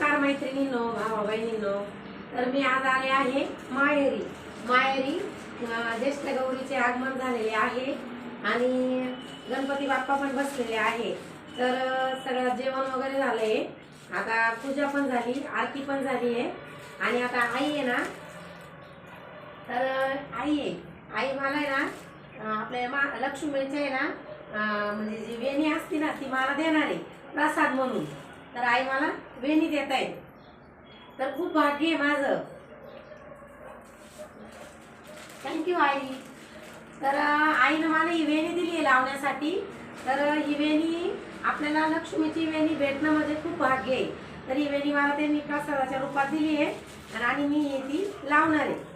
नमस्कार मैत्रिणींनो भावा बहिणींनो तर मी आज आले आहे माहेरी. माहेरी ज्येष्ठ गौरीचे आगमन झालेले आहे आणि गणपती बाप्पा पण बसलेले आहे. तर सगळं जेवण वगैरे झालंय. आता पूजा पण झाली आरती पण झाली आहे. आणि आता आई आहे ना तर आई आहे. आई मला आहे ना आपल्या मा लक्ष्मीचे आहे ना म्हणजे जी वेणी असते ना ती मला देणार आहे. प्रसाद म्हणून. तर आई मला वेणी देत आहे तर खूप भाग्य आहे माझं. थँक्यू आई. तर आईनं मला ही वेणी दिली आहे लावण्यासाठी. तर ही वेणी आपल्याला लक्ष्मीची वेणी भेटणं म्हणजे खूप भाग्य आहे. तर ही वेणी मला त्यांनी प्रसादाच्या रूपात दिली आहे. आणि मी ही ती लावणार आहे.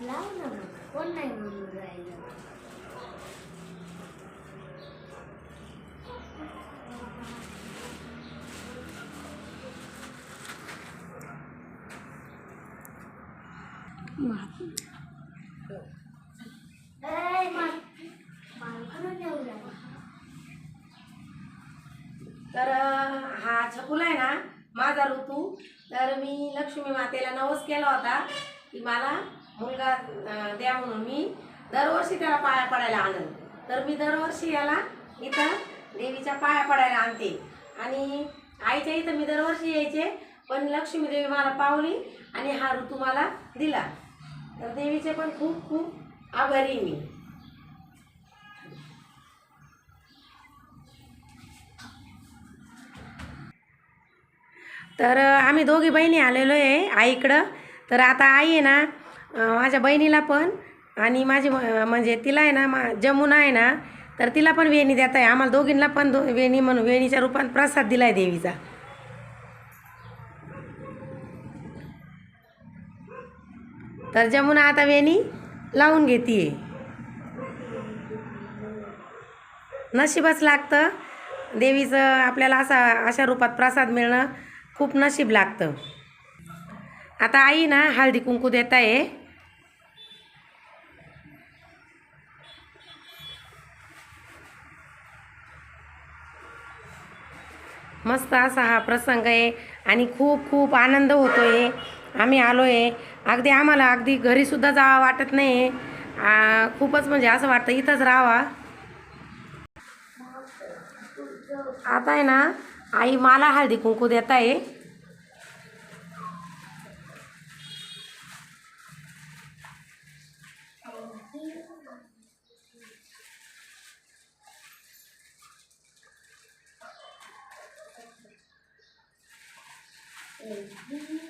लाव ना कोण नाही म्हणून राहिलं ए, मा- मालकानं नेऊ राहिलं. तर हा छकुला आहे ना माझा ऋतू. तर मी लक्ष्मी मातेला नवस केला होता की मला मुलगा द्या म्हणून मी दरवर्षी त्याला पाया पडायला आणल. तर मी दरवर्षी याला इथं देवीच्या पाया पडायला आणते. आणि आईच्या इथं मी दरवर्षी यायचे पण लक्ष्मीदेवी मला पावली आणि हा ऋतू मला दिला. तर देवीचे पण खूप खूप आभारी मी. तर आम्ही दोघी बहिणी आलेलो आहे आईकडं. तर आता आई आहे ना माझ्या बहिणीला पण आणि माझी म्हणजे तिला आहे ना मा जमुना आहे ना तर तिला पण वेणी देत आहे आम्हाला दोघींना पण दो वेणी म्हणून वेणीच्या रूपात प्रसाद दिला आहे देवीचा. तर जमुना आता वेणी लावून घेतीये. नशीबच लागतं. देवीचं आपल्याला असा अशा रूपात प्रसाद मिळणं खूप नशीब लागतं. आता आई ना हळदी कुंकू देत आहे मस्त असा हा प्रसंग आहे आणि खूप खूप आनंद होतो आहे आम्ही आलो आहे अगदी आम्हाला अगदी घरीसुद्धा जावा वाटत नाही. खूपच म्हणजे असं वाटतं इथंच राहावा. आता आहे ना आई मला हळदी कुंकू देत आहे. Mm-hmm.